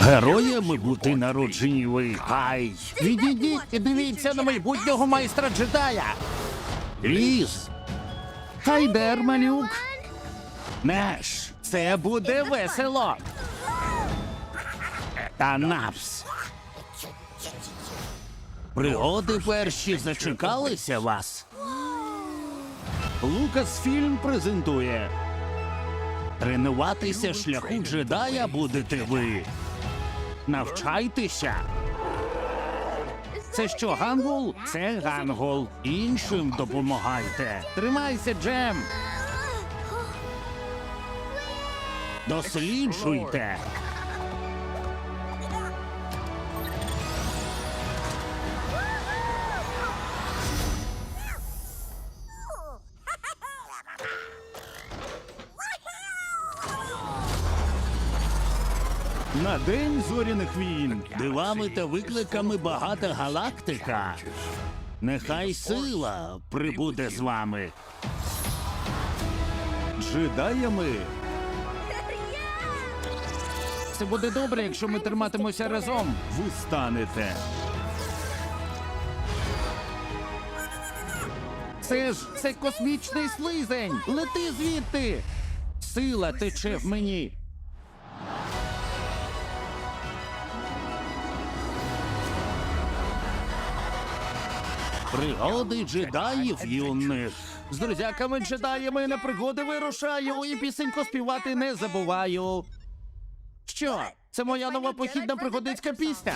Героями бути народжені ви. Ай. Відійдіть і дивіться на майбутнього майстра джедая. Різ. Хайдер, малюк. Неш. Це буде весело. Та напс. Пригоди перші зачекалися вас. Лукасфільм презентує. Тренуватися шляху джедая будете ви. Навчайтеся. Це що, гангул? Це гангул. Іншим допомагайте. Тримайся, Джем. Досліджуйте. На день зоряних війн дивами та викликами багата галактика. Нехай сила прибуде з вами. Джедаями Це буде добре, якщо ми триматимося разом. ви станете. Це ж це космічний слизень. Лети звідти. Сила тече в мені. Пригоди джедаїв юних. З друзяками джедаями на пригоди вирушаю і пісенько співати не забуваю. Що? Це моя нова похідна пригодицька пісня.